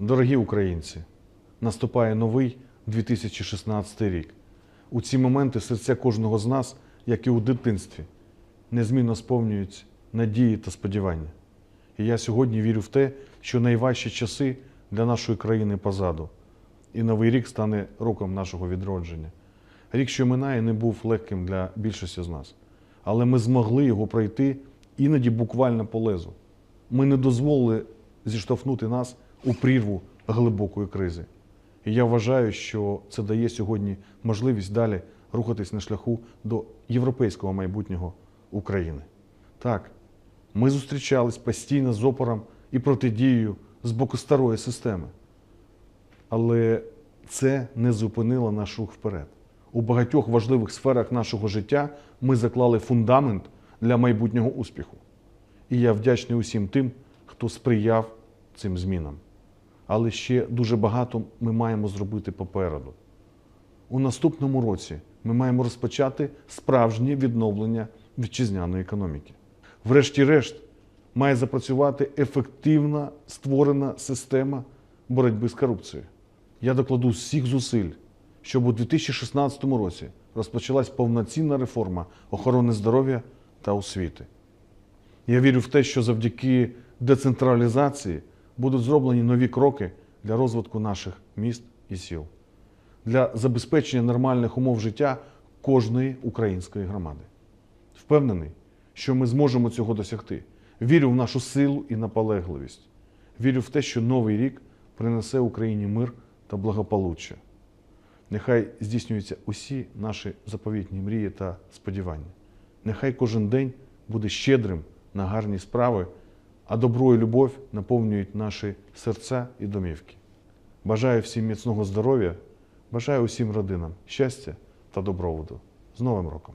Дорогі українці, наступає новий 2016 рік. У ці моменти серця кожного з нас, як і у дитинстві, незмінно сповнюють надії та сподівання. І я сьогодні вірю в те, що найважчі часи для нашої країни позаду, і новий рік стане роком нашого відродження. Рік, що минає, не був легким для більшості з нас, але ми змогли його пройти іноді буквально по лезу. Ми не дозволили зіштовхнути нас у прірву глибокої кризи. І я вважаю, що це дає сьогодні можливість далі рухатись на шляху до європейського майбутнього України. Так, ми зустрічались постійно з опором і протидією з боку старої системи. Але це не зупинило наш рух вперед. У багатьох важливих сферах нашого життя ми заклали фундамент для майбутнього успіху. І я вдячний усім тим, хто сприяв цим змінам. Але ще дуже багато ми маємо зробити попереду. У наступному році ми маємо розпочати справжнє відновлення вітчизняної економіки. Врешті-решт, має запрацювати ефективна створена система боротьби з корупцією. Я докладу всіх зусиль, щоб у 2016 році розпочалась повноцінна реформа охорони здоров'я та освіти. Я вірю в те, що завдяки децентралізації будуть зроблені нові кроки для розвитку наших міст і сіл, для забезпечення нормальних умов життя кожної української громади. Впевнений, що ми зможемо цього досягти. Вірю в нашу силу і наполегливість. Вірю в те, що новий рік принесе Україні мир та благополуччя. Нехай здійснюються усі наші заповітні мрії та сподівання. Нехай кожен день буде щедрим на гарні справи, а добро і любов наповнюють наші серця і домівки. Бажаю всім міцного здоров'я, бажаю усім родинам щастя та добробуту. З Новим роком!